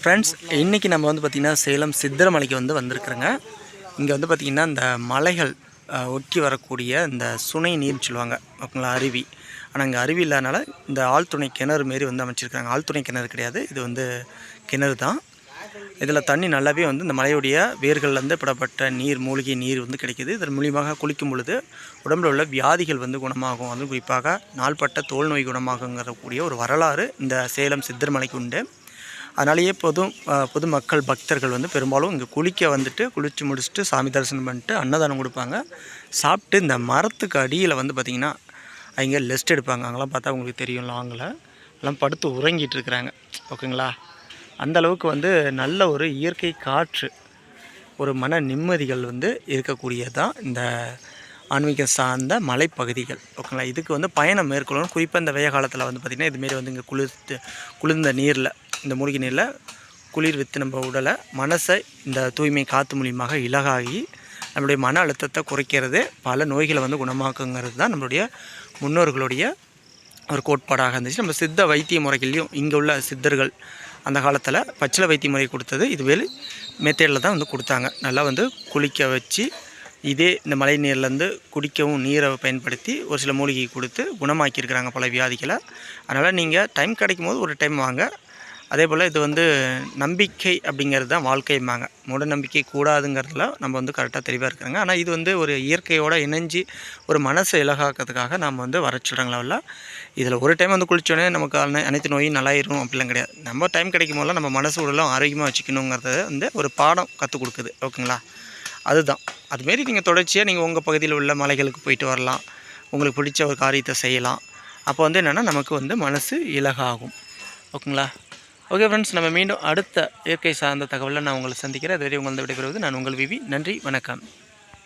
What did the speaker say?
Friends இன்றைக்கி நம்ம வந்து பார்த்திங்கன்னா சேலம் சித்திரமலைக்கு வந்து வந்திருக்கிறோங்க. இங்கே வந்து பார்த்திங்கன்னா இந்த மலைகள் ஒட்டி வரக்கூடிய இந்த சுனை நீர் சொல்லுவாங்க ஓகேங்களா அருவி. ஆனால் இங்கே அருவி இல்லாதனால இந்த ஆழ்துணை கிணறு மாரி வந்து அமைச்சிருக்காங்க. ஆழ்துணை கிணறு கிடையாது இது வந்து கிணறு தான். இதில் தண்ணி நல்லாவே வந்து இந்த மலையுடைய வேர்கள்லேருந்து பெறப்பட்ட நீர் மூலிகை நீர் வந்து கிடைக்கிது. இதன் மூலியமாக குளிக்கும் பொழுது உடம்பில் உள்ள வியாதிகள் வந்து குணமாகும். அதுவும் குறிப்பாக நாள்பட்ட தோல் நோய் குணமாகுங்கிற கூடிய ஒரு வரலாறு இந்த சேலம் சித்தர்மலைக்கு உண்டு. அதனாலேயே பொது பொதுமக்கள் பக்தர்கள் வந்து பெரும்பாலும் இங்கே குளிக்க வந்துட்டு குளித்து முடிச்சுட்டு சாமி தரிசனம் பண்ணிட்டு அன்னதானம் கொடுப்பாங்க. சாப்பிட்டு இந்த மரத்துக்கு அடியில் வந்து பார்த்திங்கன்னா அவங்க லெஸ்ட் எடுப்பாங்க. அங்கெல்லாம் பார்த்தா உங்களுக்கு தெரியும் லாங்கில் எல்லாம் படுத்து உறங்கிட்டு இருக்கிறாங்க. ஓகேங்களா? அந்தளவுக்கு வந்து நல்ல ஒரு இயற்கை காற்று ஒரு மன நிம்மதிகள் வந்து இருக்கக்கூடியதான் இந்த ஆன்மீகம் சார்ந்த மலைப்பகுதிகள். ஓகேங்களா? இதுக்கு வந்து பயணம் மேற்கொள்ளணும். குறிப்பாக இந்த வெய்ய காலத்தில் வந்து பார்த்திங்கன்னா இதுமாரி வந்து இங்கே குளிர்த்து குளிர்ந்த நீரில் இந்த மூலிகை நீரில் குளிர் வித்து நம்ம உடலை மனசை இந்த தூய்மை காற்று மூலியமாக இலகாகி நம்மளுடைய மன அழுத்தத்தை குறைக்கிறது பல நோய்களை வந்து குணமாக்குங்கிறது தான் நம்மளுடைய முன்னோர்களுடைய ஒரு கோட்பாடாக இருந்துச்சு. நம்ம சித்த வைத்திய முறைகள்லையும் இங்கே உள்ள சித்தர்கள் அந்த காலத்தில் பச்சில வைத்திய முறை கொடுத்தது. இதுவேல் மெத்தேடில் தான் வந்து கொடுத்தாங்க. நல்லா வந்து குளிக்க வச்சு இதே இந்த மழை நீர்லேருந்து குடிக்கவும் நீரை பயன்படுத்தி ஒரு சில மூலிகை கொடுத்து குணமாக்கியிருக்கிறாங்க பல வியாதிகளை. அதனால் நீங்கள் டைம் கிடைக்கும் போது ஒரு டைம் வாங்க. அதே போல் இது வந்து நம்பிக்கை அப்படிங்கிறது தான் வாழ்க்கைம்பாங்க. மூட நம்பிக்கை கூடாதுங்கிறதுல நம்ம வந்து கரெக்டாக தெளிவாக இருக்கிறாங்க. ஆனால் இது வந்து ஒரு இயற்கையோடு இணைஞ்சு ஒரு மனசை இலகாக்கிறதுக்காக நாம் வந்து வர சொல்கிறாங்க லெவலில் இதில் ஒரு டைம் வந்து குளித்தோடனே நமக்கு அனைத்து நோயும் நல்லாயிரும் அப்படிலாம் கிடையாது. நம்ம டைம் கிடைக்கும் போதெல்லாம் நம்ம மனசு உடலும் ஆரோக்கியமாக வச்சுக்கணுங்கிறத வந்து ஒரு பாடம் கற்றுக் கொடுக்குது. ஓகேங்களா? அதுதான். அதுமாரி நீங்கள் தொடர்ச்சியாக நீங்கள் உங்கள் பகுதியில் உள்ள மலைகளுக்கு போயிட்டு வரலாம். உங்களுக்கு பிடிச்ச ஒரு காரியத்தை செய்யலாம். அப்போ வந்து என்னென்னா நமக்கு வந்து மனசு இலகாகும். ஓகேங்களா? ஓகே ஃப்ரெண்ட்ஸ் நம்ம மீண்டும் அடுத்த இயற்கை சார்ந்த தகவலில் நான் உங்களை சந்திக்கிறேன். அதுவரை உங்களை விடைபெறுவது நான் உங்கள் விவி. நன்றி வணக்கம்.